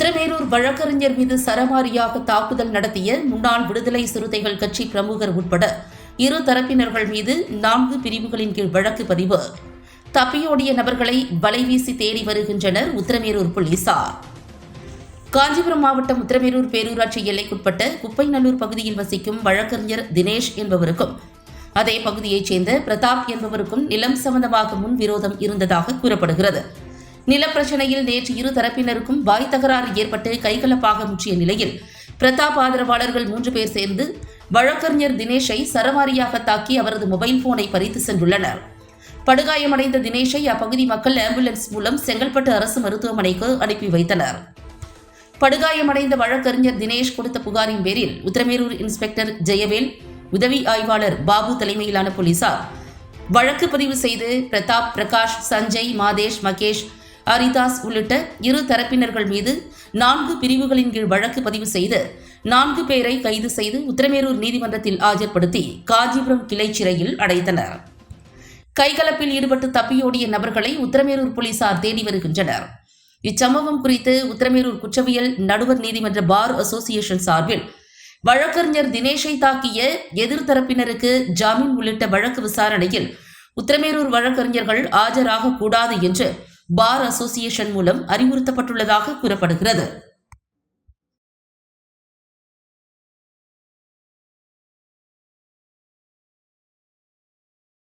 உத்தரமேரூர் வழக்கறிஞர் மீது சரமாரியாக தாக்குதல் நடத்திய முன்னாள் விடுதலை சிறுத்தைகள் கட்சி பிரமுகர் உட்பட இரு தரப்பினர்கள் மீது நான்கு பிரிவுகளின் கீழ் வழக்கு பதிவு. தப்பியோடிய நபர்களை வலைவீசி தேடி வருகின்றனர் உத்தரமேரூர் போலீசார். காஞ்சிபுரம் மாவட்டம் உத்தரமேரூர் பேரூராட்சி எல்லைக்குட்பட்ட குப்பைநல்லூர் பகுதியில் வசிக்கும் வழக்கறிஞர் தினேஷ் என்பவருக்கும் அதே பகுதியைச் சேர்ந்த பிரதாப் என்பவருக்கும் நிலம் சம்பந்தமாக முன் விரோதம் இருந்ததாக கூறப்படுகிறது. நிலப்பிரச்சனையில் நேற்று இரு தரப்பினருக்கும் வாய் தகராறு ஏற்பட்டு கைகலப்பாக முற்றிய நிலையில் பிரதாப் ஆதரவாளர்கள் மூன்று பேர் சேர்ந்து வழக்கறிஞர் தினேஷை சரமாரியாக தாக்கி அவரது மொபைல் போனை பறித்து சென்றுள்ளனர். படுகாயமடைந்த தினேஷை அப்பகுதி மக்கள் ஆம்புலன்ஸ் மூலம் செங்கல்பட்டு அரசு மருத்துவமனைக்கு அனுப்பி வைத்தனர். படுகாயமடைந்த வழக்கறிஞர் தினேஷ் கொடுத்த புகாரின் பேரில் உத்தரமேரூர் இன்ஸ்பெக்டர் ஜெயவேல் உதவி ஆய்வாளர் பாபு தலைமையிலான போலீசார் வழக்கு பதிவு செய்து பிரதாப் பிரகாஷ் சஞ்சய் மாதேஷ் மகேஷ் ஹரிதாஸ் உள்ளிட்ட இரு தரப்பினர்கள் மீது நான்கு பிரிவுகளின் கீழ் வழக்கு பதிவு செய்து நான்கு பேரை கைது செய்து உத்தரமேரூர் நீதிமன்றத்தில் ஆஜர்படுத்தி காஞ்சிபுரம் கிளை சிறையில் அடைத்தனர். கைகலப்பில் ஈடுபட்டு தப்பியோடிய நபர்களை உத்தரமேரூர் போலீசார் தேடி வருகின்றனர். இச்சம்பவம் குறித்து உத்தரமேரூர் குற்றவியல் நடுவர் நீதிமன்ற பார் அசோசியேஷன் சார்பில் வழக்கறிஞர் தினேஷை தாக்கிய எதிர்த்தரப்பினருக்கு ஜாமீன் உள்ளிட்ட வழக்கு விசாரணையில் உத்தரமேரூர் வழக்கறிஞர்கள் ஆஜராக கூடாது என்று பார் அசோசியேஷன் மூலம் அறிவுறுத்தப்பட்டுள்ளதாக கூறப்படுகிறது.